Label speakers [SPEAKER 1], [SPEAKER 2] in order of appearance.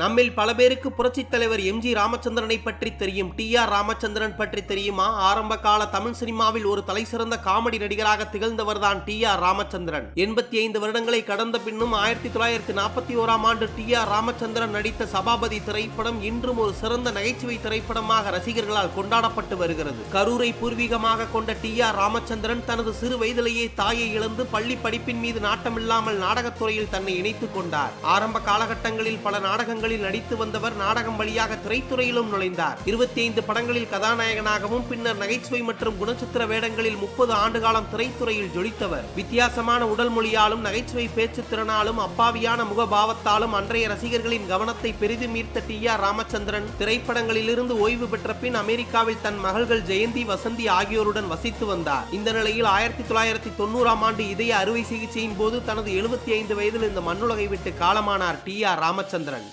[SPEAKER 1] நம்மில் பல பேருக்கு புரட்சித் தலைவர் எம் ஜி ராமச்சந்திரனை பற்றி தெரியும். டி ஆர் ராமச்சந்திரன் பற்றி தெரியுமா? ஆரம்ப கால தமிழ் சினிமாவில் ஒரு தலைசிறந்த காமெடி நடிகராக திகழ்ந்தவர்தான் டி ஆர் ராமச்சந்திரன். எண்பத்தி ஐந்து வருடங்களை கடந்த பின்னும் ஆயிரத்தி தொள்ளாயிரத்தி நாற்பத்தி ஓராம் ஆண்டு டி ஆர் ராமச்சந்திரன் நடித்த சபாபதி திரைப்படம் இன்றும் ஒரு சிறந்த நகைச்சுவை திரைப்படமாக ரசிகர்களால் கொண்டாடப்பட்டு வருகிறது. கரூரை பூர்வீகமாக கொண்ட டி ஆர் ராமச்சந்திரன் தனது சிறு வயதிலேயே தாயை இழந்து பள்ளி படிப்பின் மீது நாட்டமில்லாமல் நாடகத்துறையில் தன்னை இணைத்துக் கொண்டார். ஆரம்ப காலகட்டங்களில் பல நாடகங்கள் நாடகங்களில் நடித்து வந்தவர் நாடகம் வழியாக திரைத்துறையிலும் நுழைந்தார். இருபத்தி ஐந்து படங்களில் கதாநாயகனாகவும் பின்னர் நகைச்சுவை மற்றும் குணச்சித்திர வேடங்களில் முப்பது ஆண்டு காலம் திரைத்துறையில் ஜொலித்தவர். வித்தியாசமான உடல் மொழியாலும் நகைச்சுவை பேச்சு திறனாலும் அப்பாவியான முகபாவத்தாலும் அன்றைய ரசிகர்களின் கவனத்தை பெரிதும் ஈர்த்த டி. ஆர். ராமச்சந்திரன் திரைப்படங்களிலிருந்து ஓய்வு பெற்ற பின் அமெரிக்காவில் தன் மகள்கள் ஜெயந்தி வசந்தி ஆகியோருடன் வசித்து வந்தார். இந்த நிலையில் ஆயிரத்தி தொள்ளாயிரத்தி தொண்ணூறாம் ஆண்டு இதய அறுவை சிகிச்சையின் போது தனது எழுபத்தி ஐந்து வயதில் இந்த மண்ணுலகை விட்டு காலமானார் டி. ஆர். ராமச்சந்திரன்.